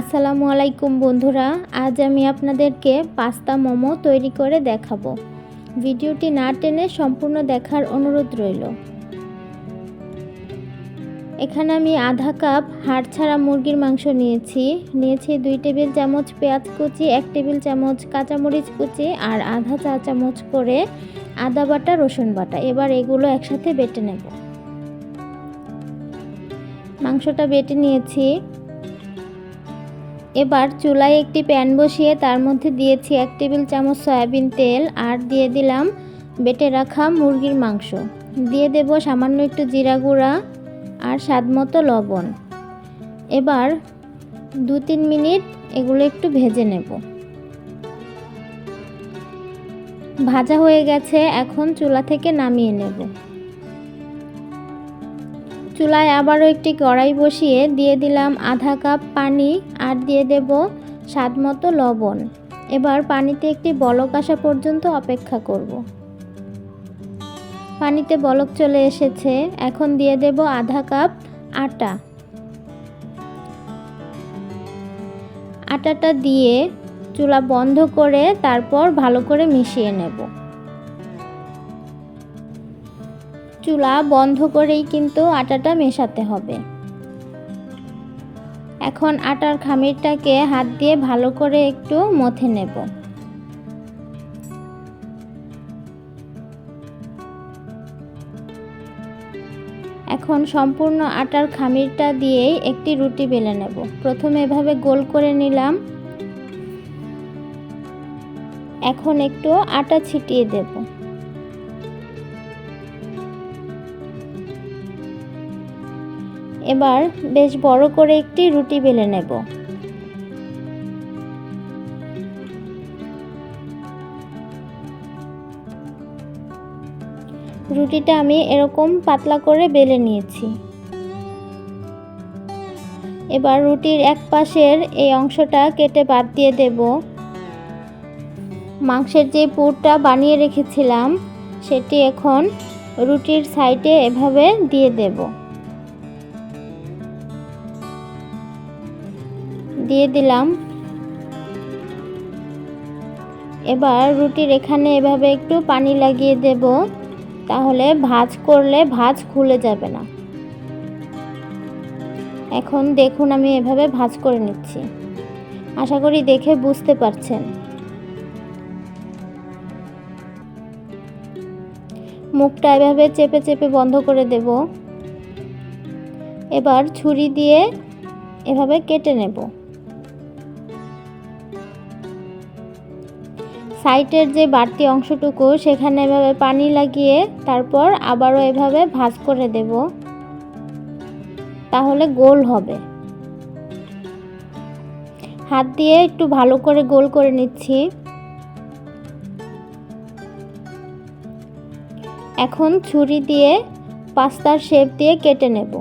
আসসালামু আলাইকুম বন্ধুরা, আজ আমি আপনাদেরকে পাস্তা মোমো তৈরি করে দেখাবো। ভিডিওটি না টেনে সম্পূর্ণ দেখার অনুরোধ রইল। এখানে আমি আধা কাপ হাড় ছাড়া মুরগির মাংস নিয়েছি। নিয়েছি দুই টেবিল চামচ পেঁয়াজ কুচি, এক টেবিল চামচ কাঁচামরিচ কুচি আর আধা চা চামচ করে আদা বাটা, রসুন বাটা। এবার এগুলো একসাথে বেটে নেব। মাংসটা বেটে নিয়েছি। এবার চুলায় একটি প্যান বসিয়ে তার মধ্যে দিয়েছি এক টেবিল চামচ সয়াবিন তেল আর দিয়ে দিলাম বেটে রাখা মুরগির মাংস। দিয়ে দেব সামান্য একটু জিরা গুঁড়া আর স্বাদমতো লবণ। এবার দু তিন মিনিট এগুলো একটু ভেজে নেব। ভাজা হয়ে গেছে, এখন চুলা থেকে নামিয়ে নেব। চুলায় আবারও একটি কড়াই বসিয়ে দিয়ে দিলাম আধা কাপ পানি আর দিয়ে দেব স্বাদ মতো লবণ। এবার পানিতে একটি বলক আসা পর্যন্ত অপেক্ষা করব। পানিতে বলক চলে এসেছে। এখন দিয়ে দেব আধা কাপ আটা। আটাটা দিয়ে চুলা বন্ধ করে তারপর ভালো করে মিশিয়ে নেব। চুলা বন্ধ করেই কিন্তু আটাটা মেশাতে হবে। এখন আটার খামিরটাকে হাত দিয়ে ভালো করে একটু মথে নেব। এখন সম্পূর্ণ আটার খামিরটা দিয়েই একটি রুটি বেলে নেব। প্রথমে এভাবে গোল করে নিলাম। এখন একটু আটা ছিটিয়ে দেবো। এবার বেশ বড় করে একটি রুটি বেলে নেব। রুটিটা আমি এরকম পাতলা করে বেলে নিয়েছি। এবার রুটির এক পাশের এই অংশটা কেটে বাদ দিয়ে দেব। মাংসের যে পুরটা বানিয়ে রেখেছিলাম, সেটি এখন রুটির সাইডে এভাবে দিয়ে দেবো। দিয়ে দিলাম। এবার রুটির এখানে এভাবে একটু পানি লাগিয়ে দেব, তাহলে ভাজ করলে ভাজ খুলে যাবে না। এখন দেখুন আমি এভাবে ভাজ করে নিচ্ছি। আশা করি দেখে বুঝতে পারছেন। মুখটা এভাবে চেপে চেপে বন্ধ করে দেব। এবার ছুরি দিয়ে এভাবে কেটে নেব। সাইটের যে বাড়তি অংশটুকু, সেখানে এভাবে পানি লাগিয়ে তারপর আবারও এভাবে ভাজ করে দেব। তাহলে গোল হবে। হাত দিয়ে একটু ভালো করে গোল করে নিচ্ছি। এখন ছুরি দিয়ে পাস্তার শেপ দিয়ে কেটে নেব।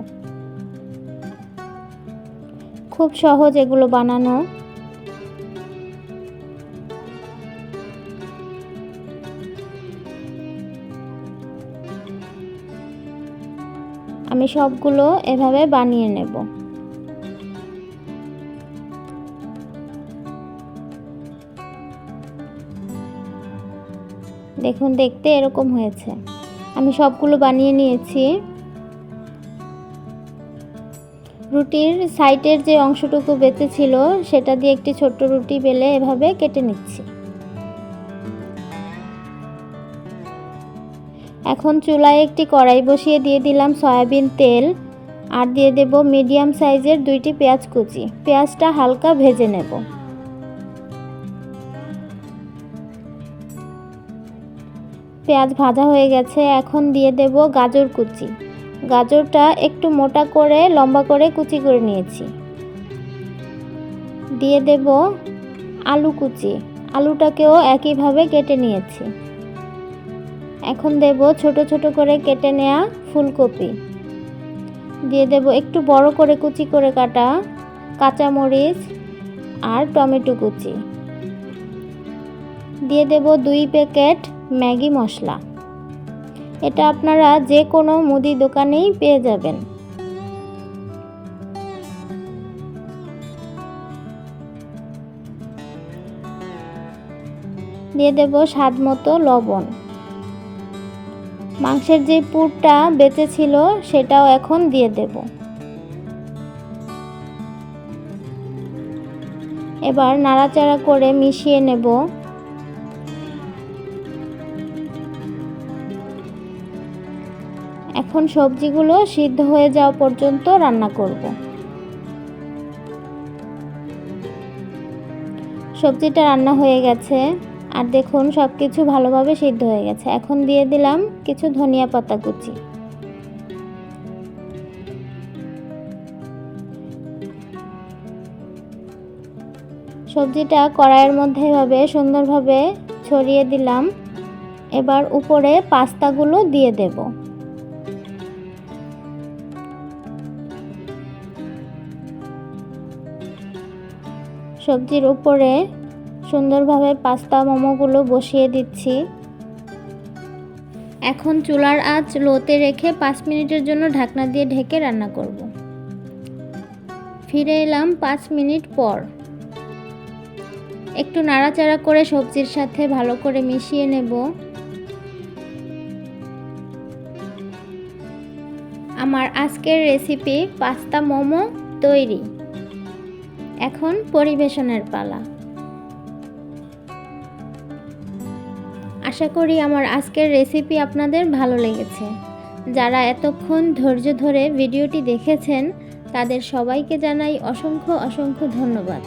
খুব সহজ এগুলো বানানো। আমি সবগুলো এভাবে বানিয়ে নেব। দেখুন, দেখতে এরকম হয়েছে। আমি সবগুলো বানিয়ে নিয়েছি। রুটির সাইডের যে অংশটুকু বেঁচে ছিল, সেটা দিয়ে একটি ছোট্ট রুটি বেলে এভাবে কেটে নিচ্ছি। এখন চুলায় একটি কড়াই বসিয়ে দিয়ে দিলাম সয়াবিন তেল আর দিয়ে দেব মিডিয়াম সাইজের দুইটি পেঁয়াজ কুচি। পেঁয়াজটা হালকা ভেজে নেব। পেঁয়াজ ভাজা হয়ে গেছে, এখন দিয়ে দেব গাজর কুচি। গাজরটা একটু মোটা করে, লম্বা করে কুচি করে নিয়েছি। দিয়ে দেব আলু কুচি। আলুটাকেও একইভাবে কেটে নিয়েছি। এখন দেব ছোট ছোট করে কেটে নেওয়া ফুলকপি। দিয়ে দেব একটু বড় করে কুচি করে কাটা কাঁচামরিচ আর টমেটো কুচি। দিয়ে দেব দুই প্যাকেট ম্যাগি মশলা। এটা আপনারা যে কোনো মুদি দোকানেই পেয়ে যাবেন। দিয়ে দেব স্বাদ মতো লবণ। মাংসের যে পুরটা বেঁচে ছিল, সেটাও এখন দিয়ে দেব। এবার নাড়াচাড়া করে মিশিয়ে নেব। এখন সবজিগুলো সিদ্ধ হয়ে যাওয়া পর্যন্ত রান্না করব। সবজিটা রান্না হয়ে গেছে। আর দেখুন সব কিছু ভালোভাবে সিদ্ধ হয়ে গেছে। এখন দিয়ে দিলাম কিছু ধনিয়া পাতা কুচি। সবজিটা কড়াইয়ের মধ্যে এভাবে সুন্দরভাবে ছড়িয়ে দিলাম। এবার উপরে পাস্তাগুলো দিয়ে দেব। সবজির উপরে সুন্দরভাবে পাস্তা মোমোগুলো বসিয়ে দিচ্ছি। এখন চুলার আঁচ লোতে রেখে পাঁচ মিনিটের জন্য ঢাকনা দিয়ে ঢেকে রান্না করব। ফিরে এলাম পাঁচ মিনিট পর। একটু নাড়াচাড়া করে সবজির সাথে ভালো করে মিশিয়ে নেব। আমার আজকের রেসিপি পাস্তা মোমো তৈরি। এখন পরিবেশনের পালা। আশা করি আমার আজকের রেসিপি আপনাদের ভালো লেগেছে। যারা এতক্ষণ ধৈর্য ধরে ভিডিওটি দেখেছেন, তাদের সবাইকে জানাই অসংখ্য অসংখ্য ধন্যবাদ।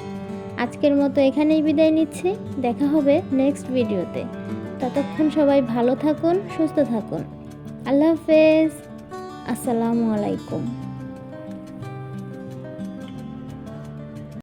আজকের মতো এখানেই বিদায় নিচ্ছি। দেখা হবে নেক্সট ভিডিওতে। ততক্ষণ সবাই ভালো থাকুন, সুস্থ থাকুন। আল্লাহ হাফেজ। আসসালামু আলাইকুম।